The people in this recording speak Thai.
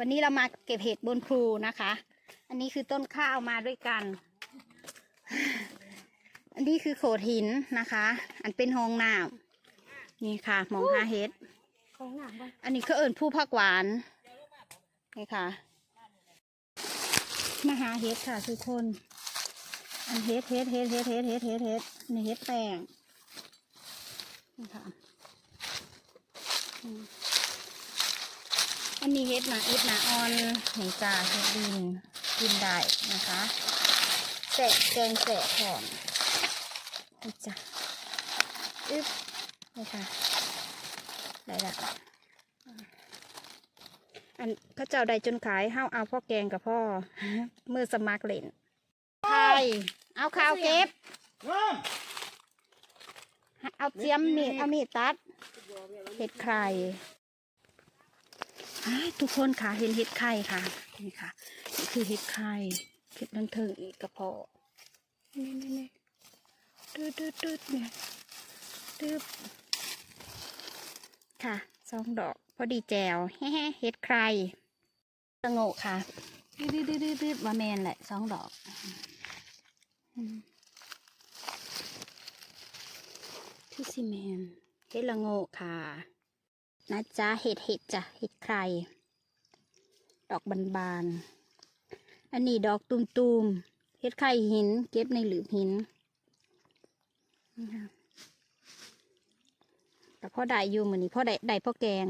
วันนี้เรามาเก็บเห็ดบนพลูนะคะ อันนี้คือต้นข้าวมาด้วยกัน อันนี้คือโขดหินนะคะ อันเป็นห้องน้ำนี่ค่ะ มองหาเห็ดของหนักบ้างอันนี้ก็เอิญผู้ผักหวานนี่ค่ะ มาหาเห็ดค่ะทุกคน อันเห็ดเห็ดเห็ดเห็ดเห็ดเห็ดเห็ดเห็ดนี่เห็ดแป้งนี่ค่ะ อืมอันนี้เห็ดหนาเห็ดหนาออนนี่จ้าเห็ดดินกินได้นะคะแสะแกงแสะหอมนี่จ้ะอึ๊บนี่ค่ะได้ละอันพระเจ้าได้จนขายห้าเอาพ่อแกงกับพ่อมือสมัครเล่นไข่เอาข้าวเก็บ เอาเจียมมีดเอามีดตัดเห็ดไข่อ้าย ทุกคนค่ะเห็นเห็ดไข่ค่ะ นี่ค่ะนี่คือเห็ดไข่เห็ดนันเทิงอีกกระเพาะนี่นี่นี่ตืดตืดตืดเนี่ยตืดค่ะสองดอก พอดีแจวแฮ่ๆเห็ดไข่สงกค่ะดืดดืดดืดดืดมาแมนแหละสองดอกอืมที่ซีเมนเห็ดละโงกค่ะ นะจ๊ะเห็ดเห็ดจ้ะเห็ดใคร ดอกบานๆ อันนี้ดอกตุมๆเห็ดไข่หิน เก็บในหลืบหินนะคะแต่พ่อได้อยู่เหมือนนี้พ่อได้ได้พ่อแกง